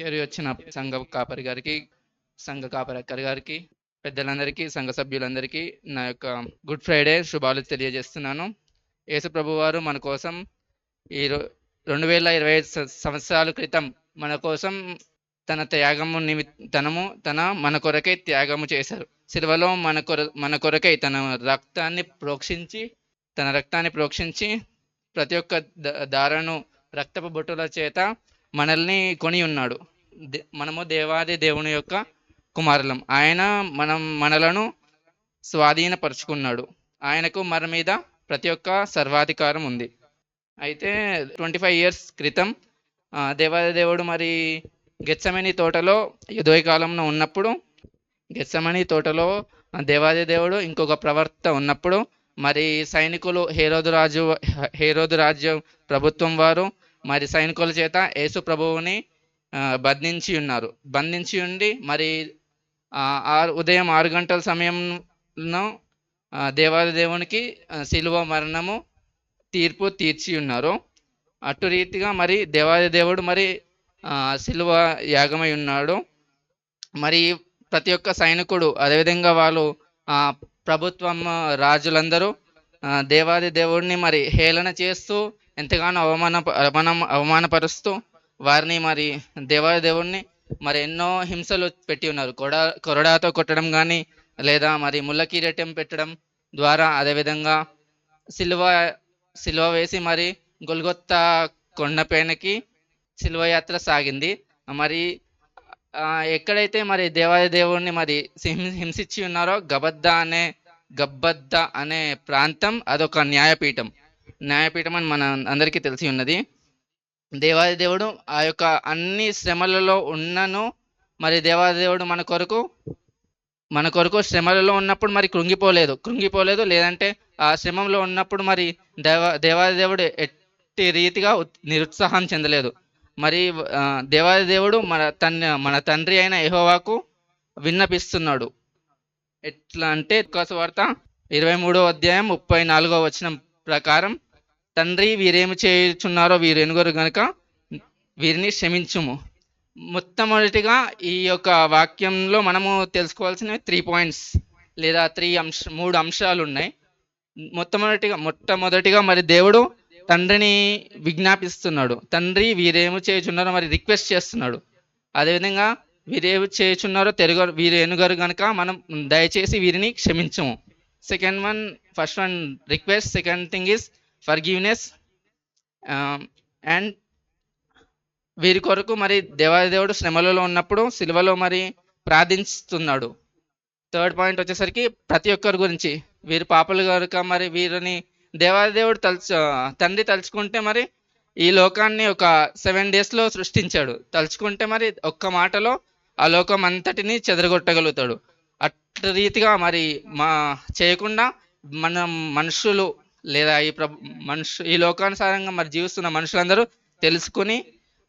చేరి వచ్చిన సంఘ కాపరి గారికి సంఘ కాపరి అక్కరి గారికి పెద్దలందరికీ సంఘ సభ్యులందరికీ నా యొక్క గుడ్ ఫ్రైడే శుభాలు తెలియజేస్తున్నాను. యేసుప్రభు వారు మన కోసం ఈ రెండు వేల ఇరవై ఐదు సంవత్సరాల క్రితం మన కోసం తన త్యాగము నిమిత్తనము తన మన కొరకై త్యాగము చేశారు. సిలువలో మన కొర మన కొరకై తన రక్తాన్ని ప్రోక్షించి తన రక్తాన్ని ప్రోక్షించి ప్రతి ఒక్క ద- దారను రక్తపు బొట్టుల చేత మనల్ని కొని ఉన్నాడు. దే- మనము దేవాది దేవుని యొక్క కుమారులం. ఆయన మనం మనలను స్వాధీనపరుచుకున్నాడు. ఆయనకు మన మీద ప్రతి ఒక్క సర్వాధికారం ఉంది. అయితే ట్వంటీ ఫైవ్ ఇయర్స్ క్రితం ఆ, దేవుడు మరి గెచ్చమని తోటలో యుదోయ కాలంలో ఉన్నప్పుడు గెచ్చమని తోటలో ఆ, దేవుడు ఇంకొక ప్రవర్త ఉన్నప్పుడు మరి సైనికులు హేరోదు రాజు హేరోదు రాజ్యం ప్రభుత్వం వారు మరి సైనికుల చేత యేసు ప్రభువుని బంధించి ఉన్నారు. బంధించి ఉండి మరి ఆరు ఉదయం ఆరు గంటల సమయంలో దేవాది దేవునికి శిలువ మరణము తీర్పు తీర్చి ఉన్నారు. అటు రీతిగా మరి దేవాది దేవుడు మరి శిలువ యాగమై ఉన్నాడు. మరి ప్రతి ఒక్క సైనికుడు అదేవిధంగా వాళ్ళు ప్రభుత్వం రాజులందరూ దేవాది దేవుడిని మరి హేళన చేస్తూ ఎంతగానో అవమాన అవమానం అవమానపరుస్తూ వారిని మరి దేవాదేవుణ్ణి మరి ఎన్నో హింసలు పెట్టి ఉన్నారు. కొడా కొరడాతో కొట్టడం కానీ లేదా మరి ముళ్ళ కిరీటం పెట్టడం ద్వారా అదేవిధంగా సిలువ సిలువ వేసి మరి గొల్గొత్తా కొండపైనకి సిలువ యాత్ర సాగింది. మరి ఎక్కడైతే మరి దేవాదేవుణ్ణి మరి హిం- హింసించి ఉన్నారో గబద్ద అనే గబ్బద్ద అనే ప్రాంతం అదొక న్యాయపీఠం. న్యాయపీఠం అని మన అందరికీ తెలిసి ఉన్నది. దేవాది దేవుడు ఆ యొక్క అన్ని శ్రమలలో ఉన్నను మరి దేవాది దేవుడు మన కొరకు మన కొరకు శ్రమలలో ఉన్నప్పుడు మరి కృంగిపోలేదు. కృంగిపోలేదు లేదంటే ఆ శ్రమంలో ఉన్నప్పుడు మరి దేవ దేవాది దేవుడు ఎట్టి రీతిగా ఉత్- నిరుత్సాహం చెందలేదు. మరి దేవాదిదేవుడు దేవాది దేవుడు మన తన మన తండ్రి అయిన ఎహోవాకు విన్నపిస్తున్నాడు. ఎట్లా అంటే వార్త ఇరవై మూడో అధ్యాయం ముప్పై నాలుగో వచనం ప్రకారం తండ్రి వీరేమి చేయుచున్నారో వీరు ఎనుగరు గనుక వీరిని క్షమించుము. మొట్టమొదటిగా ఈ యొక్క వాక్యంలో మనము తెలుసుకోవాల్సినవి త్రీ పాయింట్స్ లేదా త్రీ అంశ మూడు అంశాలు ఉన్నాయి. మొట్టమొదటిగా మొట్టమొదటిగా మరి దేవుడు తండ్రిని విజ్ఞాపిస్తున్నాడు. తండ్రి వీరేమి చేయుచున్నారో మరి రిక్వెస్ట్ చేస్తున్నాడు. అదేవిధంగా వీరేమి చేయుచున్నారో తెలుగు వీరు ఎనుగరు కనుక మనం దయచేసి వీరిని క్షమించము. Second one first one request. Second thing is forgiveness and um, వీరి కొరకు మరి దేవాదేవుడు శ్రమలలో ఉన్నప్పుడు సిలువలో మరి ప్రార్థిస్తున్నాడు. థర్డ్ పాయింట్ వచ్చేసరికి ప్రతి ఒక్కరి గురించి వీరి పాపలు కనుక మరి వీరిని దేవాదేవుడు తలుచు తండ్రి తలుచుకుంటే మరి ఈ లోకాన్ని ఒక సెవెన్ డేస్లో సృష్టించాడు. తలుచుకుంటే మరి ఒక్క మాటలో ఆ లోకం అంతటిని చెదరగొట్టగలుగుతాడు. అట్ల రీతిగా మరి మా చేయకుండా మనం మనుషులు లేదా ఈ ప్రభు మనుషు ఈ లోకానుసారంగా మరి జీవిస్తున్న మనుషులందరూ తెలుసుకుని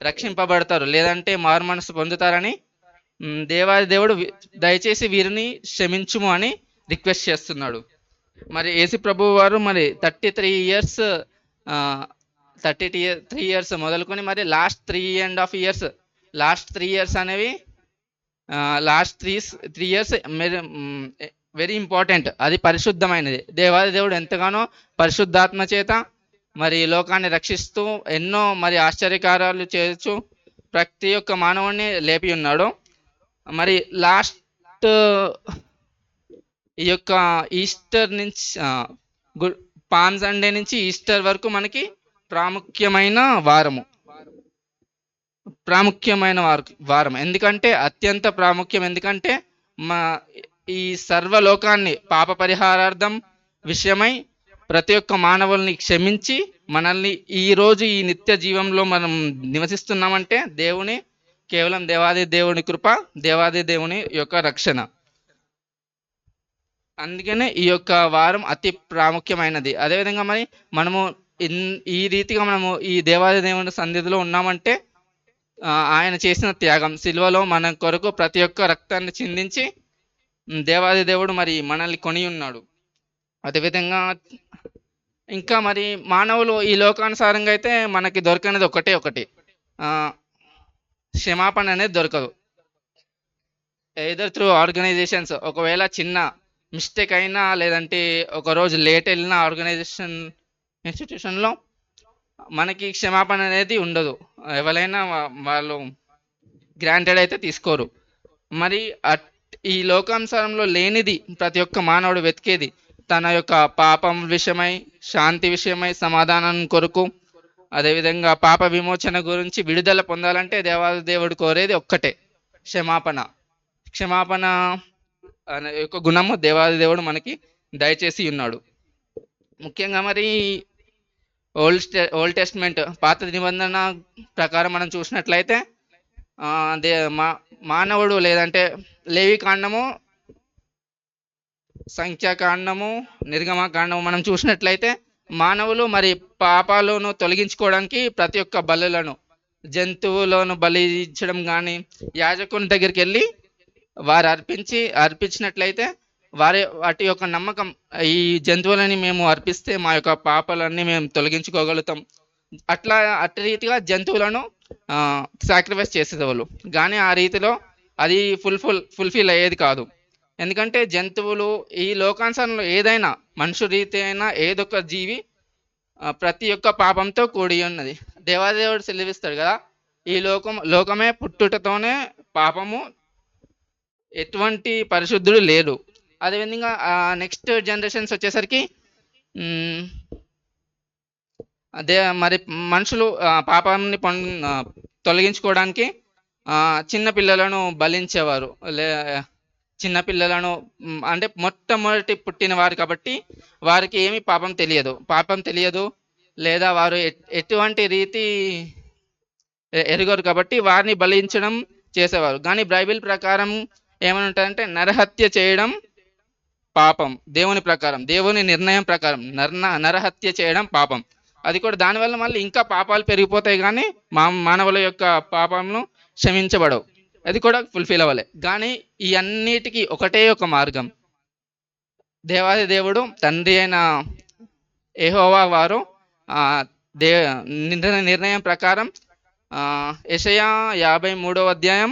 రక్షింపబడతారు. లేదంటే మారు మనసు పొందుతారని దేవాది దేవుడు దయచేసి వీరిని క్షమించుము అని రిక్వెస్ట్ చేస్తున్నాడు. మరి ఏసు ప్రభు వారు మరి thirty three years thirty three years మొదలుకొని మరి last three and half years last three years అనేవి last three three years very important అది పరిశుద్ధమైనది. దేవాది దేవుడు ఎంతగానో పరిశుద్ధాత్మ చేత మరి లోకాన్ని రక్షిస్తూ ఎన్నో మరి ఆశ్చర్యకారాలు చేయొచ్చు ప్రతి ఒక్క మానవుడిని లేపి ఉన్నాడు. మరి లాస్ట్ ఈ యొక్క ఈస్టర్ నుంచి గుడ్ పామ్ సండే నుంచి ఈస్టర్ వరకు మనకి ప్రాముఖ్యమైన వారము. ప్రాముఖ్యమైన వారం ఎందుకంటే అత్యంత ప్రాముఖ్యం ఎందుకంటే మా ఈ సర్వలోకాన్ని పాప పరిహారార్థం విషయమై ప్రతి ఒక్క మానవుల్ని క్షమించి మనల్ని ఈ రోజు ఈ నిత్య జీవంలో మనం నివసిస్తున్నామంటే దేవుని కేవలం దేవాది దేవుని కృప దేవాది దేవుని యొక్క రక్షణ. అందుకనే ఈ యొక్క వారం అతి ప్రాముఖ్యమైనది. అదేవిధంగా మరి మనము ఈ రీతిగా మనము ఈ దేవాది దేవుని సన్నిధిలో ఉన్నామంటే ఆయన చేసిన త్యాగం సిల్వలో మన కొరకు ప్రతి ఒక్క రక్తాన్ని చిందించి దేవాది దేవుడు మరి మనల్ని కొని ఉన్నాడు. అదేవిధంగా ఇంకా మరి మానవులు ఈ లోకానుసారంగా అయితే మనకి దొరకనిది ఒకటే ఒకటి. క్షమాపణ అనేది దొరకదు. ఏదర్ త్రూ ఆర్గనైజేషన్స్ ఒకవేళ చిన్న మిస్టేక్ అయినా లేదంటే ఒకరోజు లేట్ వెళ్ళిన ఆర్గనైజేషన్ ఇన్స్టిట్యూషన్లో మనకి క్షమాపణ అనేది ఉండదు. ఎవరైనా వాళ్ళు గ్రాంటెడ్ అయితే తీసుకోరు. మరి అట్- ఈ లోకాంసారంలో లేనిది ప్రతి ఒక్క మానవుడు వెతికేది. తన యొక్క పాపం విషయమై శాంతి విషయమై సమాధానం కొరకు. అదేవిధంగా పాప విమోచన గురించి విడుదల పొందాలంటే దేవాదేవుడు కోరేది ఒక్కటే క్షమాపణ. క్షమాపణ అనే యొక్క గుణము దేవాది దేవుడు మనకి దయచేసి ఉన్నాడు. ముఖ్యంగా మరి ఓల్డ్ ఓల్డ్ టెస్ట్మెంట్ పాత నిబంధన ప్రకారం మనం చూసినట్లయితే దే మా మానవుడు లేదంటే లేవి కాండము సంఖ్యాకాండము నిర్గమకాండము మనం చూసినట్లయితే మానవులు మరి పాపాలను తొలగించుకోవడానికి ప్రతి ఒక్క బలులను జంతువులను బలి ఇచ్చడం కానీ యాజకుని దగ్గరికి వెళ్ళి వారు అర్పించి అర్పించినట్లయితే వారి వాటి యొక్క నమ్మకం ఈ జంతువులని మేము అర్పిస్తే మా యొక్క పాపాలన్నీ మేము తొలగించుకోగలుగుతాం. అట్లా అట్టి రీతిగా జంతువులను సాక్రిఫైస్ చేసేవాళ్ళు కానీ ఆ రీతిలో అది ఫుల్ఫుల్ ఫుల్ఫిల్ అయ్యేది కాదు. ఎందుకంటే జంతువులు ఈ లోకాంశంలో ఏదైనా మనుషు రీతి అయినా ఏదొక జీవి ప్రతి ఒక్క పాపంతో కూడి ఉన్నది. దేవాదేవుడు సెలవిస్తాడు కదా ఈ లోకం లోకమే పుట్టుటతోనే పాపము ఎటువంటి పరిశుద్ధుడు లేడు. అదేవిధంగా నెక్స్ట్ జనరేషన్స్ వచ్చేసరికి అదే మరి మనుషులు పాపాన్ని తొలగించుకోవడానికి చిన్న పిల్లలను బలించేవారు. లే చిన్న పిల్లలను అంటే మొట్టమొదటి పుట్టిన వారు కాబట్టి వారికి ఏమి పాపం తెలియదు. పాపం తెలియదు లేదా వారు ఎటువంటి రీతి ఎరగరు కాబట్టి వారిని బలించడం చేసేవారు. కానీ బైబిల్ ప్రకారం ఏమని ఉంటుందంటే నరహత్య చేయడం పాపం. దేవుని ప్రకారం దేవుని నిర్ణయం ప్రకారం నర్న నరహత్య చేయడం పాపం. అది కూడా దానివల్ల మళ్ళీ ఇంకా పాపాలు పెరిగిపోతాయి కానీ మా మానవుల యొక్క పాపంను క్షమించబడవు. అది కూడా ఫుల్ఫిల్ అవ్వలే. కానీ ఈ అన్నిటికీ ఒకటే ఒక మార్గం. దేవాది దేవుడు తండ్రి అయిన ఏహోవా వారు దే నిర్ణయం ప్రకారం యషయా యాభై మూడవ అధ్యాయం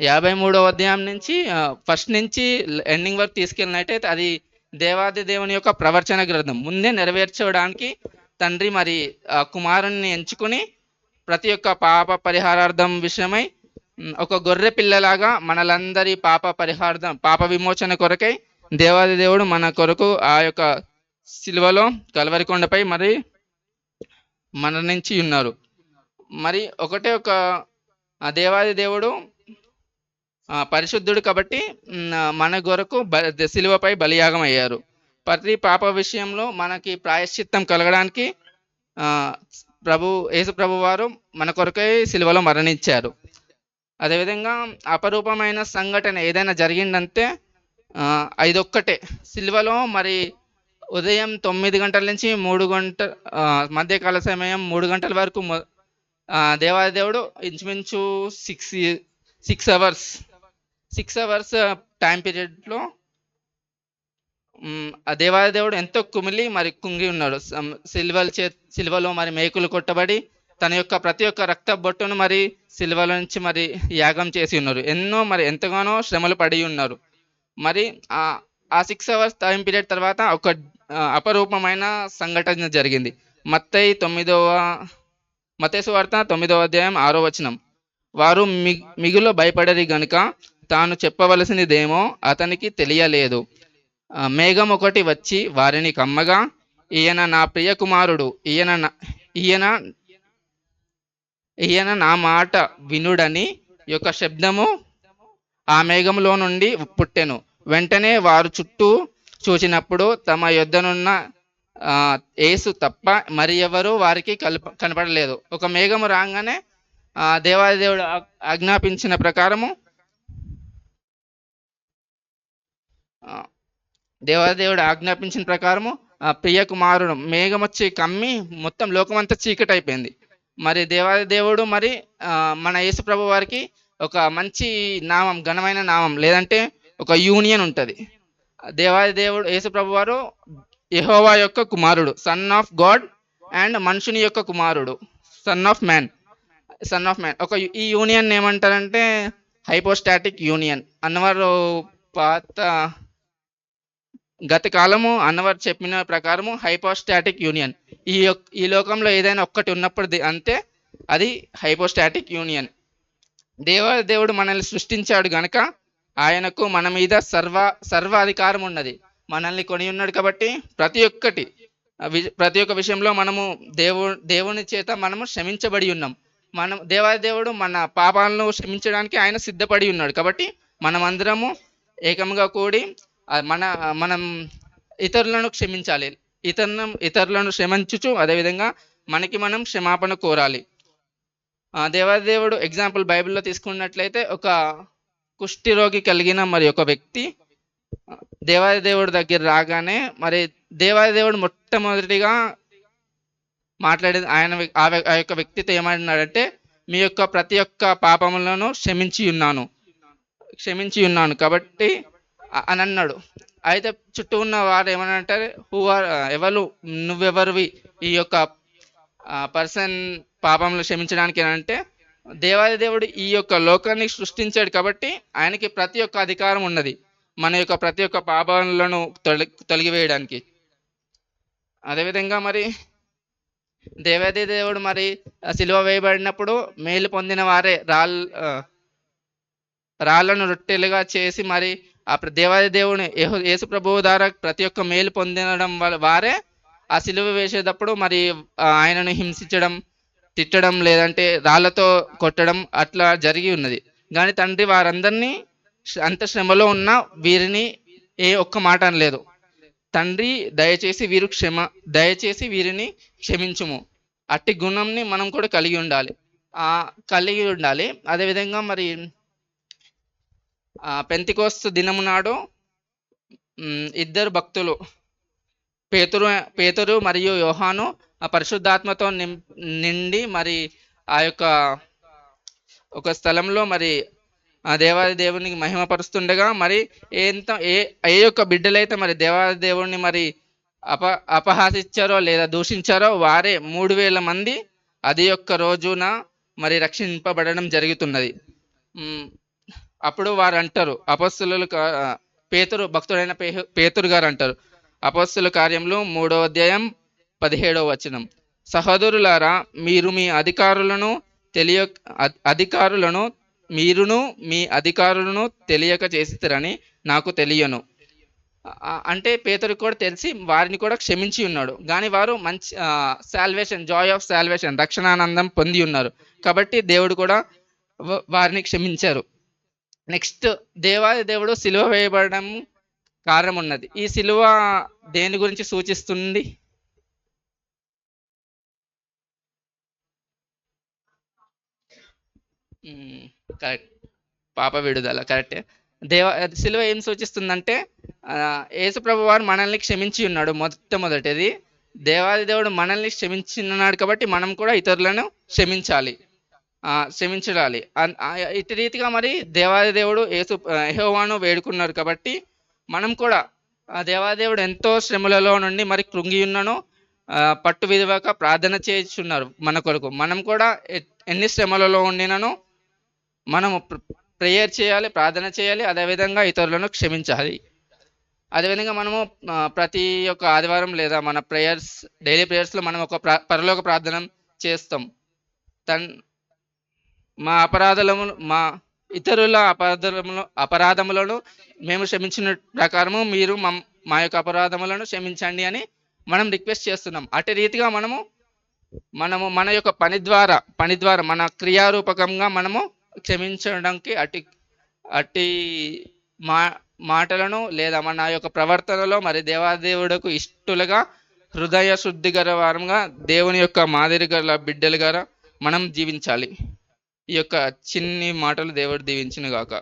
యాభై మూడవ అధ్యాయం నుంచి ఫస్ట్ నుంచి ఎండింగ్ వరకు తీసుకెళ్ళినట్టయితే అది దేవాది దేవుని యొక్క ప్రవచన గ్రంథం. ముందే నెరవేర్చడానికి తండ్రి మరి ఆ కుమారుణ్ణి ఎంచుకుని ప్రతి ఒక్క పాప పరిహారార్థం విషయమై ఒక గొర్రె పిల్లలాగా మనలందరి పాప పరిహార్థం పాప విమోచన కొరకై దేవాది దేవుడు మన కొరకు ఆ యొక్క సిలువలో కలవరి కొండపై మరి మరణించి ఉన్నారు. మరి ఒకటే ఒక ఆ దేవాది దేవుడు పరిశుద్ధుడు కాబట్టి మన కొరకు బ- సిలువపై బలియాగం అయ్యారు ప్రతి పాప విషయంలో మనకి ప్రాయశ్చిత్తం కలగడానికి ప్రభు యేసు ప్రభు వారు మన కొరకై సిలువలో మరణించారు. అదేవిధంగా అపరూపమైన సంఘటన ఏదైనా జరిగిందంటే ఐదొక్కటే. ఇదొక్కటే సిల్వలో మరి ఉదయం తొమ్మిది గంటల నుంచి మూడు గంట మధ్యకాల సమయం మూడు గంటల వరకు దేవాదేవుడు దేవుడు ఇంచుమించు six six hours six hours time పీరియడ్లో ఆ దేవాది దేవుడు ఎంతో కుమిలి మరి కుంగి ఉన్నాడు. సం- చే సిల్వలో మరి మేకులు కొట్టబడి తన యొక్క ప్రతి ఒక్క రక్త బొట్టును మరి సిల్వల నుంచి మరి యాగం చేసి ఉన్నారు. ఎన్నో మరి ఎంతగానో శ్రమలు పడి ఉన్నారు. మరి ఆ ఆ సిక్స్ అవర్స్ టైం పీరియడ్ తర్వాత ఒక అపరూపమైన సంఘటన జరిగింది. మత్తయి తొమ్మిదవ మతేసు వార్త తొమ్మిదవ అధ్యాయం ఆరో వచనం. వారు మి మిగులు భయపడరి గనుక తాను చెప్పవలసినదేమో అతనికి తెలియలేదు. మేఘం ఒకటి వచ్చి వారిని కమ్మగా ఈయన నా ప్రియ కుమారుడు ఈయన ఈయన ఈయన నా మాట వినుడని యొక్క శబ్దము ఆ మేఘంలో నుండి పుట్టెను. వెంటనే వారు చుట్టూ చూచినప్పుడు తమ యొద్దనున్న ఏసు యేసు తప్ప మరి ఎవరు వారికి కల్ప కనపడలేదు. ఒక మేఘము రాగానే దేవాదేవుడు ఆజ్ఞాపించిన ప్రకారము ఆ, దేవాదేవుడు ఆజ్ఞాపించిన ప్రకారము ఆ ప్రియ కుమారుడు మేఘం వచ్చి కమ్మి మొత్తం లోకమంతా చీకటి అయిపోయింది మరి దేవాది దేవుడు మరి మన యేసు ప్రభు వారికి ఒక మంచి నామం ఘనమైన నామం లేదంటే ఒక యూనియన్ ఉంటుంది. దేవాది దేవుడు యేసు ప్రభు వారు యహోవా యొక్క కుమారుడు సన్ ఆఫ్ గాడ్ అండ్ మనుషుని యొక్క కుమారుడు son of man son of man ఒక ఈ యూనియన్ ఏమంటారంటే హైపోస్టాటిక్ యూనియన్ అన్నవారు పాత గత కాలము అన్నవారు చెప్పిన ప్రకారము హైపోస్టాటిక్ యూనియన్. ఈ యొక్క ఈ లోకంలో ఏదైనా ఒక్కటి ఉన్నప్పుడు అంతే అది హైపోస్టాటిక్ యూనియన్. దేవ దేవుడు మనల్ని సృష్టించాడు గనక ఆయనకు మన మీద సర్వ సర్వాధికారం ఉన్నది. మనల్ని కొని ఉన్నాడు కాబట్టి ప్రతి ఒక్కటి వి- ప్రతి ఒక్క విషయంలో మనము దేవు దేవుని చేత మనము క్షమించబడి ఉన్నాం. మనం దేవాదేవుడు మన పాపాలను క్షమించడానికి ఆయన సిద్ధపడి ఉన్నాడు కాబట్టి మనమందరము ఏకంగా కూడి మన మనం ఇతరులను క్షమించాలి. ఇతరులను ఇతరులను క్షమించుచు అదేవిధంగా మనకి మనం క్షమాపణ కోరాలి. దేవాదేవుడు ఎగ్జాంపుల్ బైబిల్లో తీసుకున్నట్లయితే ఒక కుష్టి రోగి కలిగిన మరి ఒక వ్యక్తి దేవాదేవుడి దగ్గర రాగానే మరి దేవాదేవుడు మొట్టమొదటిగా మాట్లాడేది ఆయన ఆ ఆ యొక్క వ్యక్తితో ఏమన్నాడంటే మీ యొక్క ప్రతి ఒక్క పాపములను క్షమించి ఉన్నాను. క్షమించి ఉన్నాను. కాబట్టి అని అన్నాడు. అయితే చుట్టూ ఉన్న వారు ఏమని అంటారు హూ ఆర్ ఎవరు? నువ్వెవరివి? ఈ యొక్క పర్సన్ పాపంలో క్షమించడానికి అని అంటే దేవాది దేవుడు ఈ యొక్క లోకాన్ని సృష్టించాడు కాబట్టి ఆయనకి ప్రతి ఒక్క అధికారం ఉన్నది. మన యొక్క ప్రతి ఒక్క పాపాలను తొలగి తొలగివేయడానికి. అదేవిధంగా మరి దేవాది దేవుడు మరి సిలువ వేయబడినప్పుడు మేలు పొందిన వారే రాళ్ళు రాళ్ళను రొట్టెలుగా చేసి మరి ఆ దేవాది దేవుని యేసు ప్రభువు ద్వారా ప్రతి ఒక్క మేలు పొందడం వారే ఆ సిలువ వేసేటప్పుడు మరి ఆ, ఆయనను హింసించడం తిట్టడం లేదంటే రాళ్ళతో కొట్టడం అట్లా జరిగి ఉన్నది. కానీ తండ్రి వారందరినీ అంత శ్రమలో ఉన్న వీరిని ఏ ఒక్క మాట అనలేదు. తండ్రి దయచేసి వీరు క్షమ దయచేసి వీరిని క్షమించుము. అట్టి గుణంని మనం కూడా కలిగి ఉండాలి. కలిగి ఉండాలి. అదేవిధంగా మరి పెంతికోస్తు దినము నాడు ఇద్దరు భక్తులు పేతురు పేతురు మరియు యోహాను ఆ పరిశుద్ధాత్మతో నిం నిండి మరి ఆ యొక్క ఒక స్థలంలో మరి ఆ దేవాది దేవునికి మహిమపరుస్తుండగా మరి ఎంత ఏ ఏ యొక్క బిడ్డలైతే మరి దేవాది దేవుణ్ణి మరి అప అపహాసించారో లేదా దూషించారో వారే మూడు వేల మంది అది యొక్క రోజున మరి రక్షింపబడడం జరుగుతున్నది. అప్పుడు వారు అంటారు అపస్సులు పేతురు భక్తుడైన పే- పేతురు గారు అంటారు అపస్సుల కార్యంలో మూడో అధ్యాయం పదిహేడవ వచనం. సహోదరులారా మీరు మీ అధికారులను తెలియ అధికారులను మీరును మీ అధికారులను తెలియక చేస్తారని నాకు తెలియను. అంటే పేదరికి కూడా తెలిసి వారిని కూడా క్షమించి ఉన్నాడు. కానీ వారు మంచి సాల్వేషన్ జాయ్ ఆఫ్ శాల్వేషన్ రక్షణానందం పొంది ఉన్నారు. కాబట్టి దేవుడు కూడా వారిని క్షమించారు. నెక్స్ట్ దేవాది దేవుడు సిలువ వేయబడడం కారణం ఉన్నది ఈ సిలువ దేని గురించి సూచిస్తుంది? కరెక్ట్. పాప విడుదల. కరెక్టే. దేవ సిలువ ఏం సూచిస్తుందంటే ఆ, యేసుప్రభు వారు మనల్ని క్షమించి ఉన్నాడు మొట్టమొదటిది. దేవాది దేవుడు మనల్ని క్షమించినాడు కాబట్టి మనం కూడా ఇతరులను క్షమించాలి. ఆ, ఇటు రీతిగా మరి దేవాది దేవుడు యేసు యహోవాను వేడుకున్నారు కాబట్టి మనం కూడా ఆ దేవాదేవుడు ఎంతో శ్రమలలో నుండి మరి కృంగి ఉన్నను పట్టు విధవక ప్రార్థన చేస్తున్నారు మన కొరకు. మనం కూడా ఎన్ని శ్రమలలో ఉండినను మనము ప్రేయర్ చేయాలి ప్రార్థన చేయాలి అదేవిధంగా ఇతరులను క్షమించాలి. అదేవిధంగా మనము ప్రతి ఒక్క ఆదివారం లేదా మన ప్రేయర్స్ డైలీ ప్రేయర్స్లో మనం ఒక ప్రా పరలోక ప్రార్థన చేస్తాం. తన్ మా అపరాధములు మా ఇతరుల అపరాధములు అపరాధములను మేము క్షమించిన ప్రకారము మీరు మమ్- మా యొక్క అపరాధములను క్షమించండి అని మనం రిక్వెస్ట్ చేస్తున్నాం. అటు రీతిగా మనము మనము మన యొక్క పని ద్వారా పని ద్వారా మన క్రియారూపకంగా మనము క్షమించడానికి అటు అట్టి మా మాటలను లేదా మన యొక్క ప్రవర్తనలో మరి దేవాదేవుడకు ఇష్టలుగా హృదయ శుద్ధి గల వారంగా దేవుని యొక్క మాదిరి గల మనం జీవించాలి. ఈ యొక్క చిన్ని మాటలు దేవుడు దీవించిన గాక